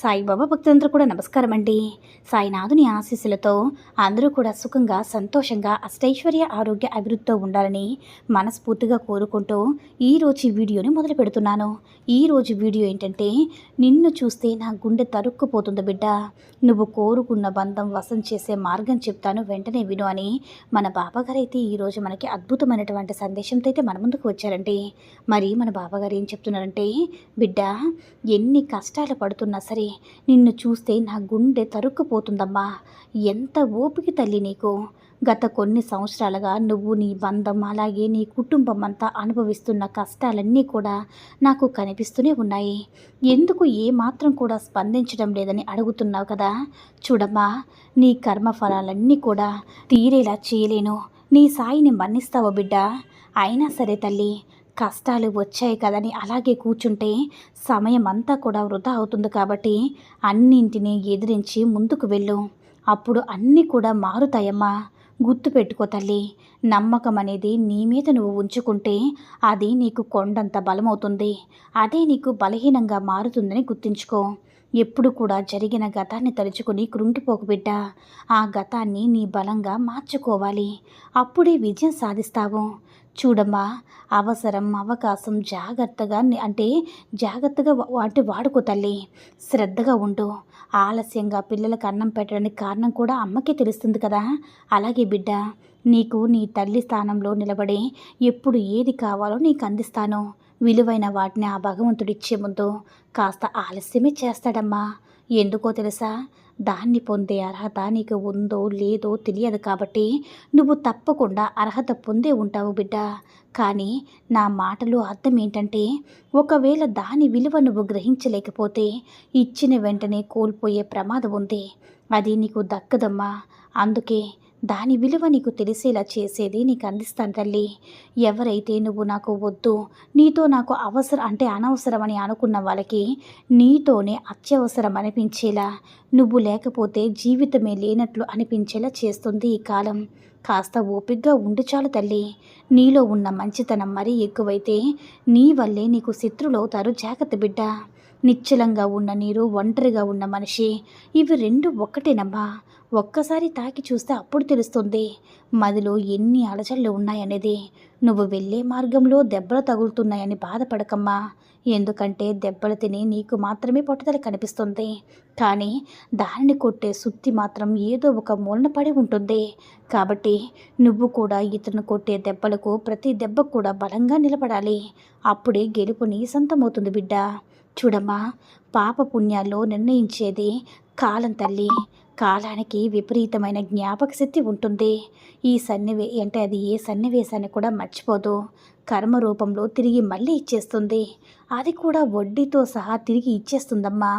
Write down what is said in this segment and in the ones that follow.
సాయిబాబా భక్తులందరూ కూడా నమస్కారం అండి సాయినాథుని ఆశీస్సులతో అందరూ కూడా సుఖంగా సంతోషంగా అష్టైశ్వర్య ఆరోగ్య అభివృద్ధితో ఉండాలని మనస్ఫూర్తిగా కోరుకుంటూ ఈరోజు ఈ వీడియోని మొదలు పెడుతున్నాను. ఈరోజు వీడియో ఏంటంటే నిన్ను చూస్తే నా గుండె తరుక్కుపోతుంది బిడ్డ. నువ్వు కోరుకున్న బంధం వసం చేసే మార్గం చెప్తాను వెంటనే విను అని మన బాబాగారు అయితే ఈరోజు మనకి అద్భుతమైనటువంటి సందేశంతో అయితే మన ముందుకు వచ్చారండి. మరి మన బాబాగారు ఏం చెప్తున్నారంటే బిడ్డ ఎన్ని కష్టాలు పడుతున్నా సరే నిన్ను చూస్తే నా గుండె తరుక్కుపోతుందమ్మా. ఎంత ఓపిక తల్లి నీకు? గత కొన్ని సంవత్సరాలుగా నువ్వు నీ బంధం అలాగే నీ కుటుంబం అంతా అనుభవిస్తున్న కష్టాలన్నీ కూడా నాకు కనిపిస్తూనే ఉన్నాయి. ఎందుకు ఏ మాత్రం కూడా స్పందించడం లేదని అడుగుతున్నావు కదా? చూడమ్మా నీ కర్మఫలాలన్నీ కూడా తీరేలా చేయలేను. నీ సాయిని మన్నిస్తావో బిడ్డ? అయినా సరే తల్లి కష్టాలు వచ్చాయి కదని అలాగే కూర్చుంటే సమయం అంతా కూడా వృధా అవుతుంది కాబట్టి అన్నింటినీ ఎదిరించి ముందుకు వెళ్ళు. అప్పుడు అన్నీ కూడా మారుతాయమ్మా. గుర్తుపెట్టుకో తల్లి. నమ్మకం అనేది నీ మీద నువ్వు ఉంచుకుంటే అది నీకు కొండంత బలమవుతుంది. అదే నీకు బలహీనంగా మారుతుందని గుర్తుంచుకో. ఎప్పుడు కూడా జరిగిన గతాన్ని తలుచుకుని కృంగిపోకు బిడ్డ. ఆ గతాన్ని నీ బలంగా మార్చుకోవాలి. అప్పుడే విజయం సాధిస్తావు. చూడమ్మా అవసరం అవకాశం జాగ్రత్తగా అంటే జాగ్రత్తగా వాటి వాడుకో తల్లి. శ్రద్ధగా ఉండు. ఆలస్యంగా పిల్లలకు అన్నం పెట్టడానికి కారణం కూడా అమ్మకే తెలుస్తుంది కదా. అలాగే బిడ్డ నీకు నీ తల్లి స్థానంలో నిలబడి ఎప్పుడు ఏది కావాలో నీకు అందిస్తాను. విలువైన వాటిని ఆ భగవంతుడిచ్చే ముందు కాస్త ఆలస్యమే చేస్తాడమ్మా. ఎందుకో తెలుసా? దాన్ని పొందే అర్హత నీకు ఉందో లేదో తెలియదు కాబట్టి నువ్వు తప్పకుండా అర్హత పొందే ఉంటావు బిడ్డ. కానీ నా మాటలు అర్థం ఏంటంటే ఒకవేళ దాని విలువ నువ్వు గ్రహించలేకపోతే ఇచ్చిన వెంటనే కోల్పోయే ప్రమాదం ఉంది. అది నీకు దక్కదమ్మా. అందుకే దాని విలువ నీకు తెలిసేలా చేసేది నీకు అందిస్తాను తల్లి. ఎవరైతే నువ్వు నాకు వద్దు నీతో నాకు అవసరం అంటే అనవసరమని అనుకున్న వాళ్ళకి నీతోనే అత్యవసరం అనిపించేలా నువ్వు లేకపోతే జీవితమే లేనట్లు అనిపించేలా చేస్తుంది ఈ కాలం. కాస్త ఓపిగ్గా ఉండి చాలు తల్లి. నీలో ఉన్న మంచితనం మరీ ఎక్కువైతే నీ వల్లే నీకు శత్రులవుతారు జాగ్రత్త బిడ్డ. నిశ్చలంగా ఉన్న నీరు ఒంటరిగా ఉన్న మనిషి ఇవి రెండు ఒక్కటేనమ్మా ఒక్కసారి తాకి చూస్తే అప్పుడు తెలుస్తుంది. మదిలో ఎన్ని అలచళ్ళు ఉన్నాయనేది. నువ్వు వెళ్ళే మార్గంలో దెబ్బలు తగులుతున్నాయని బాధపడకమ్మా. ఎందుకంటే దెబ్బలు తిని నీకు మాత్రమే పట్టుదల కనిపిస్తుంది. కానీ దానిని కొట్టే సుత్తి మాత్రం ఏదో ఒక మూలన పడి ఉంటుంది. కాబట్టి నువ్వు కూడా ఇతను కొట్టే దెబ్బలకు ప్రతి దెబ్బ కూడా బలంగా నిలబడాలి. అప్పుడే గెలుపు నీ సొంతమవుతుంది బిడ్డ. చూడమ్మా పాప పుణ్యాల్లో నిర్ణయించేది కాలం తల్లి. కాలానికి విపరీతమైన జ్ఞాపక శక్తి ఉంటుంది. ఈ సన్నివే అంటే అది ఏ సన్నివేశాన్ని కూడా మర్చిపోదు. కర్మ రూపంలో తిరిగి మళ్ళీ ఇచ్చేస్తుంది. అది కూడా వడ్డీతో సహా తిరిగి ఇచ్చేస్తుందమ్మా.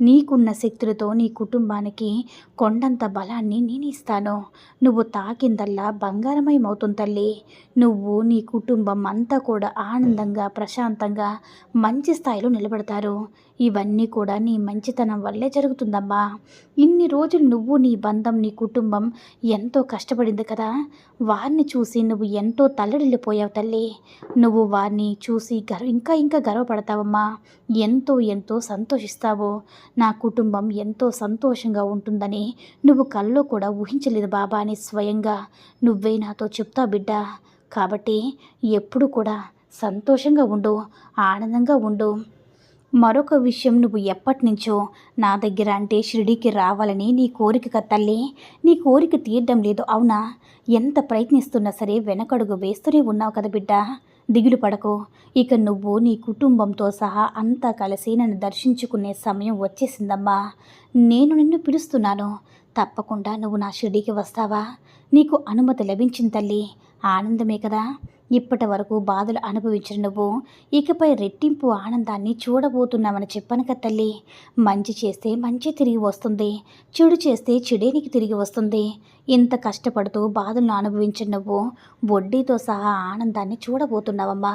నీకున్న శక్తులతో నీ కుటుంబానికి కొండంత బలాన్ని నేను ఇస్తాను నువ్వు తాకిందల్లా బంగారమయమవుతుంది తల్లి. నువ్వు నీ కుటుంబం అంతా కూడా ఆనందంగా ప్రశాంతంగా మంచి స్థాయిలో నిలబడతారు. ఇవన్నీ కూడా నీ మంచితనం వల్లే జరుగుతుందమ్మా. ఇన్ని రోజులు నువ్వు నీ బంధం నీ కుటుంబం ఎంతో కష్టపడింది కదా. వారిని చూసి నువ్వు ఎంతో తల్లడిల్లిపోయావు తల్లి. నువ్వు వారిని చూసి గర్వ ఇంకా ఇంకా గర్వపడతావమ్మా. ఎంతో ఎంతో సంతోషిస్తావు. నా కుటుంబం ఎంతో సంతోషంగా ఉంటుందని నువ్వు కల్లో కూడా ఊహించలేదు బాబా అని స్వయంగా. నువ్వే నాతో చెప్తావు బిడ్డ. కాబట్టి ఎప్పుడు కూడా సంతోషంగా ఉండు ఆనందంగా ఉండు. మరొక విషయం నువ్వు ఎప్పటి నుంచో నా దగ్గర అంటే షిరిడీకి రావాలని నీ కోరిక తల్లి. నీ కోరిక తీయడం లేదు అవునా? ఎంత ప్రయత్నిస్తున్నా సరే వెనకడుగు వేస్తూనే ఉన్నావు కదా బిడ్డ. దిగులు పడకు. ఇక నువ్వు నీ కుటుంబంతో సహా అంతా కలిసి నన్ను దర్శించుకునే సమయం వచ్చేసిందమ్మా. నేను నిన్ను పిలుస్తున్నాను. తప్పకుండా నువ్వు నా షిరిడీకి వస్తావా? నీకు అనుమతి లభించింది తల్లి. ఆనందమే కదా? ఇప్పటి వరకు బాధలు అనుభవించిన నువ్వు ఇకపై రెట్టింపు ఆనందాన్ని చూడబోతున్నామని చెప్పను కదా తల్లి. మంచి చేస్తే మంచి తిరిగి వస్తుంది చెడు చేస్తే చెడే నీకు తిరిగి వస్తుంది. ఇంత కష్టపడుతూ బాధలను అనుభవించిన నువ్వు వడ్డీతో సహా ఆనందాన్ని చూడబోతున్నావమ్మా.